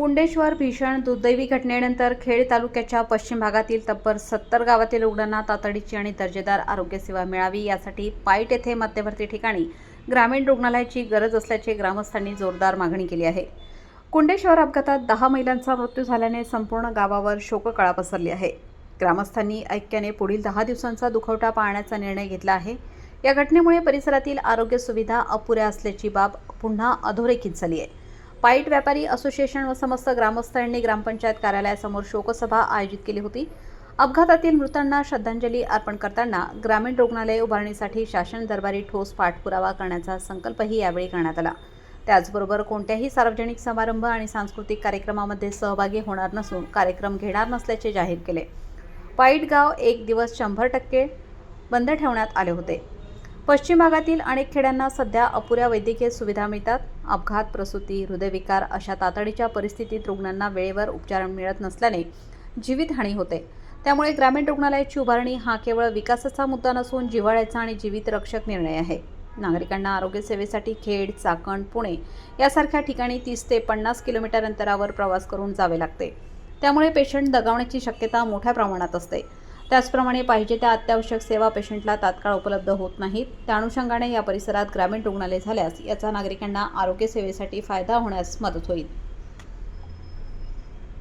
कुंडेश्वर भीषण दुर्दैवी घटनेनंतर खेड तालुक्याच्या पश्चिम भागातील तब्बल सत्तर गावातील रुग्णांना तातडीची आणि दर्जेदार आरोग्यसेवा मिळावी यासाठी पाईट येथे मध्यवर्ती ठिकाणी ग्रामीण रुग्णालयाची गरज असल्याचे ग्रामस्थांनी जोरदार मागणी केली आहे. कुंडेश्वर अपघातात दहा महिलांचा मृत्यू झाल्याने संपूर्ण गावावर शोककळा पसरली आहे. ग्रामस्थांनी ऐक्याने पुढील दहा दिवसांचा दुखवटा पाळण्याचा निर्णय घेतला आहे. या घटनेमुळे परिसरातील आरोग्य सुविधा अपुऱ्या असल्याची बाब पुन्हा अधोरेखित झाली आहे. पाईट व्यापारी असोसिएशन व समस्त ग्रामस्थांनी ग्रामपंचायत कार्यालयासमोर शोकसभा आयोजित केली होती. अपघातातील मृतांना श्रद्धांजली अर्पण करताना ग्रामीण रुग्णालय उभारणीसाठी शासन दरबारी ठोस पाठपुरावा करण्याचा संकल्पही यावेळी करण्यात आला. त्याचबरोबर कोणत्याही सार्वजनिक समारंभ आणि सांस्कृतिक कार्यक्रमामध्ये सहभागी होणार नसून कार्यक्रम घेणार नसल्याचे जाहीर केले. पाईट गाव एक दिवस शंभर टक्के बंद ठेवण्यात आले होते. पश्चिम भागातील अनेक खेड्यांना सध्या अपुऱ्या वैद्यकीय सुविधा मिळतात. अपघात प्रसूती हृदयविकार अशा तातडीच्या परिस्थितीत रुग्णांना वेळेवर उपचार मिळत नसल्याने जीवितहानी होते. त्यामुळे ग्रामीण रुग्णालयाची उभारणी हा केवळ विकासाचा मुद्दा नसून जिव्हाळ्याचा आणि जीवितरक्षक निर्णय आहे. नागरिकांना आरोग्य सेवेसाठी खेड चाकण पुणे यासारख्या ठिकाणी तीस ते पन्नास किलोमीटर अंतरावर प्रवास करून जावे लागते. त्यामुळे पेशंट दगावण्याची शक्यता मोठ्या प्रमाणात असते. त्याचप्रमाणे पाहिजे त्या अत्यावश्यक सेवा पेशंटला तात्काळ उपलब्ध होत नाहीत. त्या अनुषंगाने या परिसरात ग्रामीण रुग्णालय झाल्यास याचा नागरिकांना आरोग्य सेवेसाठी फायदा होण्यास मदत होईल.